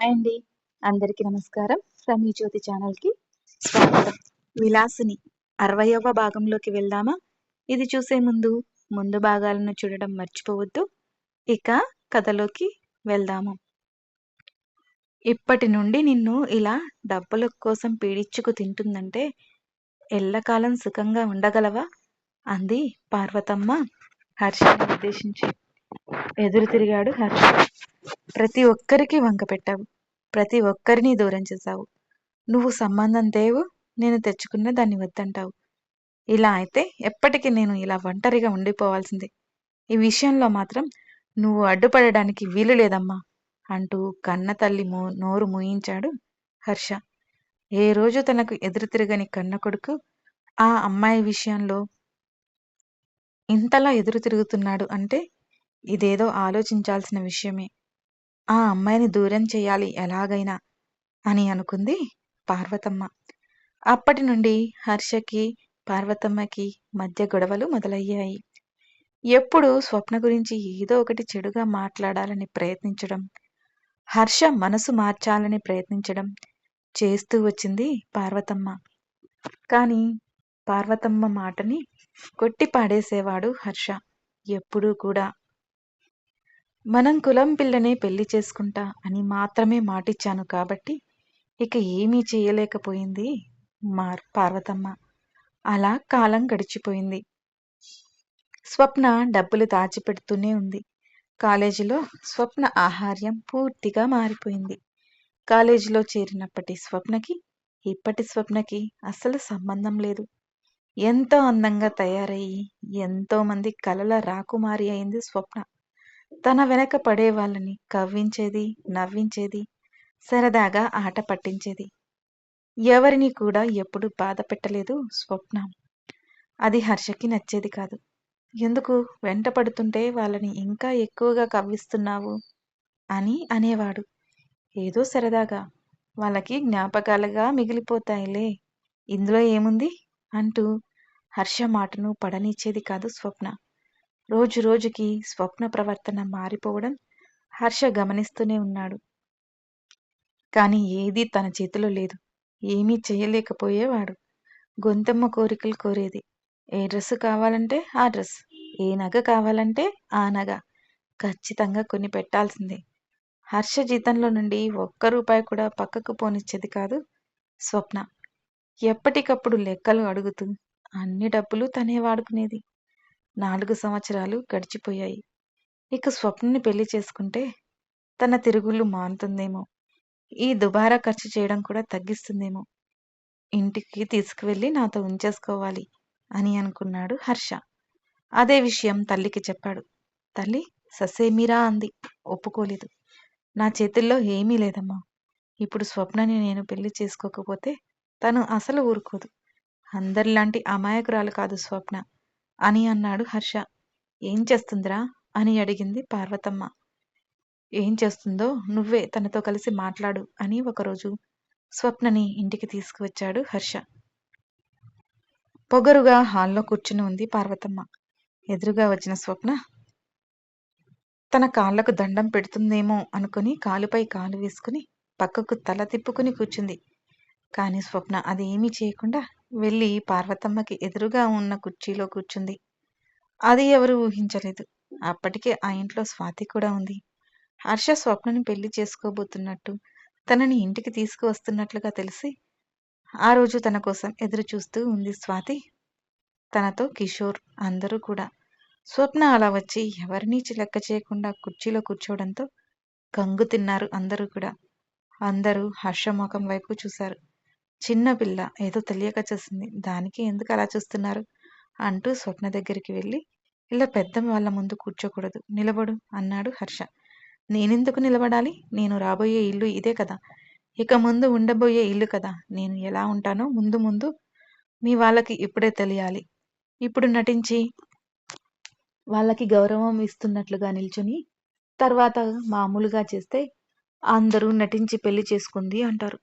Hi అండి. అందరికీ నమస్కారం. రమీ జ్యోతి ఛానల్కి స్వాగతం. విలాసిని అరవయవ భాగంలోకి వెళ్దామా? ఇది చూసే ముందు ముందు భాగాలను చూడడం మర్చిపోవద్దు. ఇక కథలోకి వెళ్దాము. ఇప్పటి నుండి నిన్ను ఇలా డబ్బుల కోసం పీడించుకు తింటుందంటే ఎల్లకాలం సుఖంగా ఉండగలవా? అంది పార్వతమ్మ హర్షని ఉద్దేశించి. ఎదురు తిరిగాడు హర్ష. ప్రతి ఒక్కరికి వంక పెట్టావు. ప్రతి ఒక్కరిని దూరం చేశావు. నువ్వు సంబంధం తేవు. నేను తెచ్చుకున్న దాన్ని వద్దంటావు. ఇలా అయితే ఎప్పటికీ నేను ఇలా ఒంటరిగా ఉండిపోవాల్సిందే. ఈ విషయంలో మాత్రం నువ్వు అడ్డుపడడానికి వీలు లేదమ్మా అంటూ కన్న తల్లి మో నోరు మూయించాడు హర్ష. ఏ రోజు తనకు ఎదురు తిరగని కన్న కొడుకు ఆ అమ్మాయి విషయంలో ఇంతలా ఎదురు తిరుగుతున్నాడు అంటే ఇదేదో ఆలోచించాల్సిన విషయమే. ఆ అమ్మాయిని దూరం చేయాలి ఎలాగైనా అని అనుకుంది పార్వతమ్మ. అప్పటి నుండి హర్షకి పార్వతమ్మకి మధ్య గొడవలు మొదలయ్యాయి. ఎప్పుడు స్వప్న గురించి ఏదో ఒకటి చెడుగా మాట్లాడాలని ప్రయత్నించడం హర్ష మనసు మార్చాలని ప్రయత్నించడం చేస్తూ వచ్చింది పార్వతమ్మ. కానీ పార్వతమ్మ మాటని కొట్టి పాడేసేవాడు హర్ష ఎప్పుడూ కూడా. మనం కులం పిల్లనే పెళ్ళి చేసుకుంటా అని మాత్రమే మాటిచ్చాను కాబట్టి ఇక ఏమీ చేయలేకపోయింది మార్ పార్వతమ్మ. అలా కాలం గడిచిపోయింది. స్వప్న డబ్బులు దాచిపెడుతూనే ఉంది. కాలేజీలో స్వప్న ఆహార్యం పూర్తిగా మారిపోయింది. కాలేజీలో చేరినప్పటి స్వప్నకి ఇప్పటి స్వప్నకి అస్సలు సంబంధం లేదు. ఎంతో అందంగా తయారయ్యి ఎంతో మంది కలల రాకుమారి అయింది స్వప్న. తన వెనక పడే వాళ్ళని కవ్వించేది నవ్వించేది సరదాగా ఆట పట్టించేది. ఎవరిని కూడా ఎప్పుడు బాధ పెట్టలేదు స్వప్న. అది హర్షకి నచ్చేది కాదు. ఎందుకు? వెంట పడుతుంటే వాళ్ళని ఇంకా ఎక్కువగా కవ్విస్తున్నావు? అని అనేవాడు. ఏదో సరదాగా. వాళ్ళకి జ్ఞాపకాలుగా మిగిలిపోతాయిలే. ఇందులో ఏముంది? అంటూ హర్ష మాటను పడనిచ్చేది కాదు స్వప్న. రోజు రోజుకి స్వప్న ప్రవర్తన మారిపోవడం హర్ష గమనిస్తూనే ఉన్నాడు. కానీ ఏదీ తన చేతిలో లేదు. ఏమీ చేయలేకపోయేవాడు. గొంతమ్మ కోరికలు కోరేది. ఏ డ్రెస్సు కావాలంటే ఆ డ్రెస్. ఏ నగ కావాలంటే ఆ నగ. ఖచ్చితంగా కొన్ని పెట్టాల్సిందే. హర్ష జీతంలో నుండి ఒక్క రూపాయి కూడా పక్కకు పోనిచ్చేది కాదు స్వప్న. ఎప్పటికప్పుడు లెక్కలు అడుగుతూ అన్ని డబ్బులు తనే వాడుకునేది. నాలుగు సంవత్సరాలు గడిచిపోయాయి. ఇక స్వప్నని పెళ్ళి చేసుకుంటే తన తిరుగుళ్ళు మానుతుందేమో. ఈ దుబారా ఖర్చు చేయడం కూడా తగ్గిస్తుందేమో. ఇంటికి తీసుకువెళ్ళి నాతో ఉంచేసుకోవాలి అని అనుకున్నాడు హర్ష. అదే విషయం తల్లికి చెప్పాడు. తల్లి ససేమిరా అంది. ఒప్పుకోలేదు. నా చేతుల్లో ఏమీ లేదమ్మా. ఇప్పుడు స్వప్నని నేను పెళ్ళి చేసుకోకపోతే తను అసలు ఊరుకోదు. అందరిలాంటి అమాయకురాలు కాదు స్వప్న. అని అన్నాడు హర్ష. ఏం చేస్తుందిరా? అని అడిగింది పార్వతమ్మ. ఏం చేస్తుందో నువ్వే తనతో కలిసి మాట్లాడు అని ఒకరోజు స్వప్నని ఇంటికి తీసుకువచ్చాడు హర్ష. పొగరుగా హాల్లో కూర్చుని ఉంది పార్వతమ్మ. ఎదురుగా వచ్చిన స్వప్న తన కాళ్ళకు దండం పెడుతుందేమో అనుకుని కాలుపై కాలు వేసుకుని పక్కకు తల తిప్పుకుని కూర్చుంది. కానీ స్వప్న అది ఏమీ చేయకుండా వెళ్ళి పార్వతమ్మకి ఎదురుగా ఉన్న కుర్చీలో కూర్చుంది. అది ఎవరు ఊహించలేదు. అప్పటికే ఆ ఇంట్లో స్వాతి కూడా ఉంది. హర్ష స్వప్నని పెళ్ళి చేసుకోబోతున్నట్టు తనని ఇంటికి తీసుకువస్తున్నట్లుగా తెలిసి ఆ రోజు తన కోసం ఎదురు చూస్తూ ఉంది స్వాతి. తనతో కిషోర్ అందరూ కూడా. స్వప్న అలా వచ్చి ఎవరినీ లెక్క చేయకుండా కుర్చీలో కూర్చోవడంతో కంగు తిన్నారు అందరూ కూడా. అందరూ హర్షముఖం వైపు చూశారు. చిన్న పిల్ల ఏదో తెలియక చేసింది దానికి ఎందుకు అలా చూస్తున్నారు? అంటూ స్వప్న దగ్గరికి వెళ్ళి ఇలా పెద్ద వాళ్ళ ముందు కూర్చోకూడదు. నిలబడు అన్నాడు హర్ష. నేనెందుకు నిలబడాలి? నేను రాబోయే ఇల్లు ఇదే కదా. ఇక ముందు ఉండబోయే ఇల్లు కదా. నేను ఎలా ఉంటానో ముందు ముందు మీ వాళ్ళకి ఇప్పుడే తెలియాలి. ఇప్పుడు నటించి వాళ్ళకి గౌరవం ఇస్తున్నట్లుగా నిల్చుని తర్వాత మామూలుగా చేస్తే అందరూ నటించి పెళ్ళి చేసుకుంది అంటారు.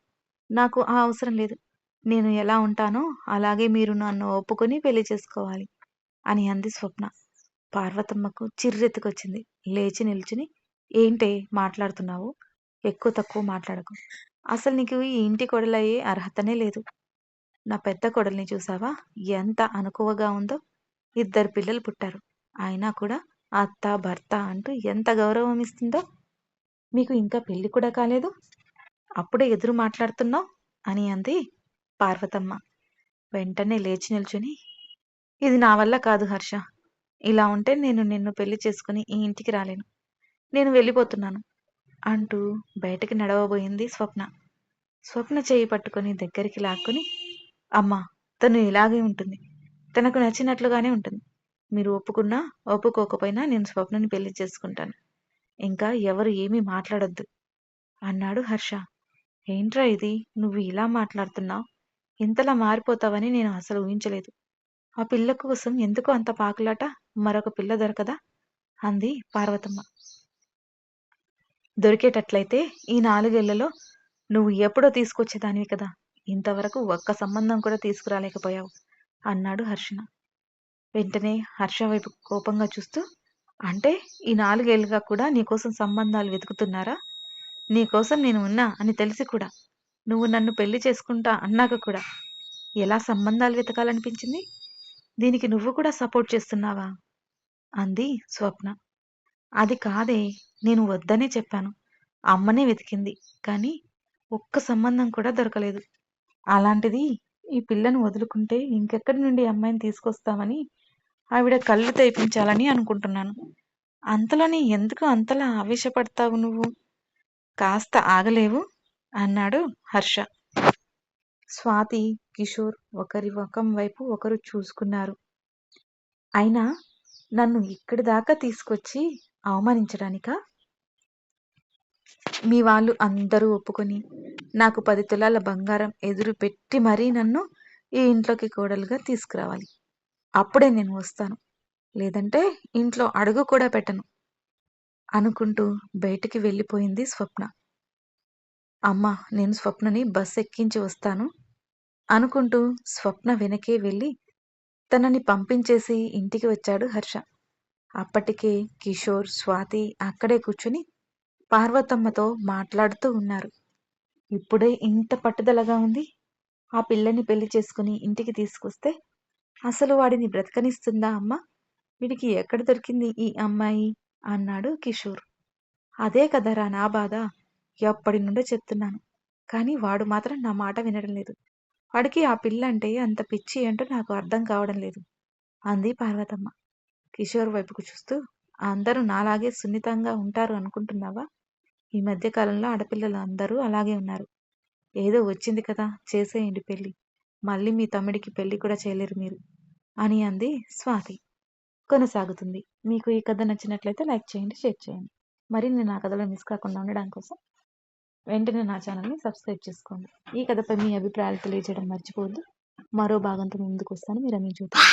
నాకు ఆ అవసరం లేదు. నేను ఎలా ఉంటానో అలాగే మీరు నన్ను ఒప్పుకొని పెళ్ళి చేసుకోవాలి అని అంది స్వప్న. పార్వతమ్మకు చిర్రెత్తుకొచ్చింది. లేచి నిల్చుని ఏంటే మాట్లాడుతున్నావు? ఎక్కువ తక్కువ మాట్లాడకు. అసలు నీకు ఈ ఇంటి కొడలయ్యే అర్హతనే లేదు. నా పెద్ద కొడల్ని చూసావా? ఎంత అనుకువగా ఉందో. ఇద్దరు పిల్లలు పుట్టారు. అయినా కూడా అత్త భర్త అంటూ ఎంత గౌరవం ఇస్తుందో. మీకు ఇంకా పెళ్ళి కూడా కాలేదు? అప్పుడే ఎదురు మాట్లాడుతున్నావు? అని అంది పార్వతమ్మ. వెంటనే లేచి నిల్చుని ఇది నా వల్ల కాదు హర్ష. ఇలా ఉంటే నేను నిన్ను పెళ్ళి చేసుకుని ఈ ఇంటికి రాలేను. నేను వెళ్ళిపోతున్నాను అంటూ బయటకి నడవబోయింది స్వప్న. స్వప్న చేయి పట్టుకొని దగ్గరికి లాక్కుని అమ్మా తను ఇలాగే ఉంటుంది. తనకు నచ్చినట్లుగానే ఉంటుంది. మీరు ఒప్పుకున్నా ఒప్పుకోకపోయినా నేను స్వప్నని పెళ్ళి చేసుకుంటాను. ఇంకా ఎవరు ఏమీ మాట్లాడొద్దు అన్నాడు హర్ష. ఏంట్రా ఇది? నువ్వు ఇలా మాట్లాడుతున్నావు ఇంతలా మారిపోతావని నేను అసలు ఊహించలేదు. ఆ పిల్ల కోసం ఎందుకు అంత పాకులాట? మరొక పిల్ల దొరకదా? అంది పార్వతమ్మ. దొరికేటట్లయితే ఈ నాలుగేళ్ళలో నువ్వు ఎప్పుడో తీసుకొచ్చేదానివి కదా. ఇంతవరకు ఒక్క సంబంధం కూడా తీసుకురాలేకపోయావు అన్నాడు హర్షణ వెంటనే హర్ష వైపు కోపంగా చూస్తూ అంటే ఈ నాలుగేళ్ళుగా కూడా నీకోసం సంబంధాలు వెతుకుతున్నారా? నీకోసం నేను ఉన్నా అని తెలిసి కూడా నువ్వు నన్ను పెళ్ళి చేసుకుంటా అన్నాక కూడా ఎలా సంబంధాలు వెతకాలనిపించింది? దీనికి నువ్వు కూడా సపోర్ట్ చేస్తున్నావా? అంది స్వప్న. అది కాదే నేను వద్దనే చెప్పాను. అమ్మనే వెతికింది కానీ ఒక్క సంబంధం కూడా దొరకలేదు. అలాంటిది ఈ పిల్లను వదులుకుంటే ఇంకెక్కడి నుండి అమ్మాయిని తీసుకొస్తామని ఆవిడ కళ్ళు తెప్పించాలని అనుకుంటున్నాను. అంతలోనే ఎందుకు అంతలా ఆవేశపడతావు నువ్వు? కాస్త ఆగలేవు అన్నాడు హర్ష. స్వాతి కిషోర్ ఒకరి ఒకం వైపు ఒకరు చూసుకున్నారు. అయినా నన్ను ఇక్కడి దాకా తీసుకొచ్చి అవమానించడానికా? మీ వాళ్ళు అందరూ ఒప్పుకొని నాకు పది తులాల బంగారం ఎదురు పెట్టి మరీ నన్ను ఈ ఇంట్లోకి కోడలుగా తీసుకురావాలి. అప్పుడే నేను వస్తాను. లేదంటే ఇంట్లో అడుగు కూడా పెట్టను. అనుకుంటూ బయటికి వెళ్ళిపోయింది స్వప్న. అమ్మ నేను స్వప్నని బస్ ఎక్కించి వస్తాను అనుకుంటూ స్వప్న వెనకే వెళ్ళి తనని పంపించేసి ఇంటికి వచ్చాడు హర్ష. అప్పటికే కిషోర్ స్వాతి అక్కడే కూర్చుని పార్వతమ్మతో మాట్లాడుతూ ఉన్నారు. ఇప్పుడే ఇంత పట్టుదలగా ఉంది. ఆ పిల్లని పెళ్ళి చేసుకుని ఇంటికి తీసుకొస్తే అసలు వాడిని బ్రతకనిస్తుందా అమ్మ? వీడికి ఎక్కడ దొరికింది ఈ అమ్మాయి? అన్నాడు కిషోర్. అదే కదరా నా బాధ. ఎప్పటి నుండో చెప్తున్నాను. కానీ వాడు మాత్రం నా మాట వినడం లేదు. వాడికి ఆ పిల్ల అంటే అంత పిచ్చి అంటూ నాకు అర్థం కావడం లేదు అంది పార్వతమ్మ. కిషోర్ వైపుకు చూస్తూ అందరూ నాలాగే సున్నితంగా ఉంటారు అనుకుంటున్నావా? ఈ మధ్య కాలంలో ఆడపిల్లలు అందరూ అలాగే ఉన్నారు. ఏదో వచ్చింది కదా చేసేయండి పెళ్ళి. మళ్ళీ మీ తమ్ముడికి పెళ్ళి కూడా చేయలేరు మీరు అని అంది స్వాతి. కొనసాగుతుంది. మీకు ఈ కథ నచ్చినట్లయితే లైక్ చేయండి షేర్ చేయండి. మరి నేను కథలో మిస్ కాకుండా ఉండడం కోసం వెంటనే నా ఛానల్ని సబ్స్క్రైబ్ చేసుకోండి. ఈ కథపై మీ అభిప్రాయాలు తెలియజేయడం మర్చిపోవద్దు. మరో భాగంతో ముందుకు వస్తాను మీరు అన్ని చూద్దాం